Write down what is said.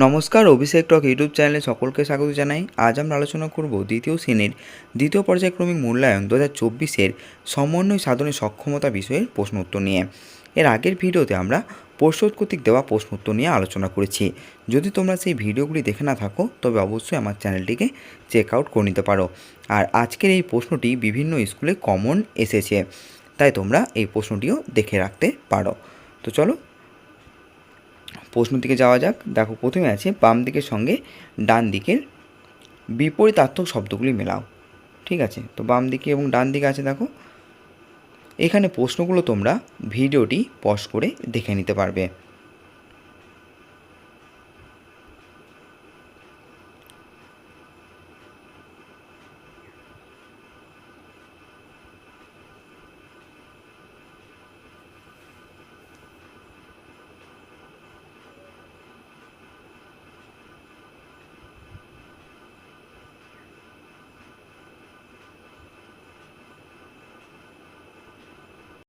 নমস্কার, অভিষেক টক ইউটিউব চ্যানেলে সকলকে স্বাগত জানাই। আজ আমরা আলোচনা করব দ্বিতীয় শ্রেণির দ্বিতীয় পর্যায়ক্রমিক মূল্যায়ন দু হাজার চব্বিশের সমন্বয় সাধনের সক্ষমতা বিষয়ের প্রশ্ন উত্তর নিয়ে। এর আগের ভিডিওতে আমরা পর্ষদ কর্তৃক দেওয়া প্রশ্ন উত্তর নিয়ে আলোচনা করেছি। যদি তোমরা সেই ভিডিওগুলি দেখে না থাকো, তবে অবশ্যই আমার চ্যানেলটিকে চেক আউট করে নিতে পারো। আর আজকের এই প্রশ্নটি বিভিন্ন স্কুলে কমন এসেছে, তাই তোমরা এই প্রশ্নটিও দেখে রাখতে পারো। তো চলো প্রশ্ন দিকে যাওয়া যাক। দেখো, প্রথমে আছে, বাম দিকের সঙ্গে ডান দিকের বিপরীতার্থক শব্দগুলি মেলাও। ঠিক আছে? তো বাম দিকে এবং ডান দিকে আছে, দেখো। এখানে প্রশ্নগুলো তোমরা ভিডিওটি পজ করে দেখে নিতে পারবে।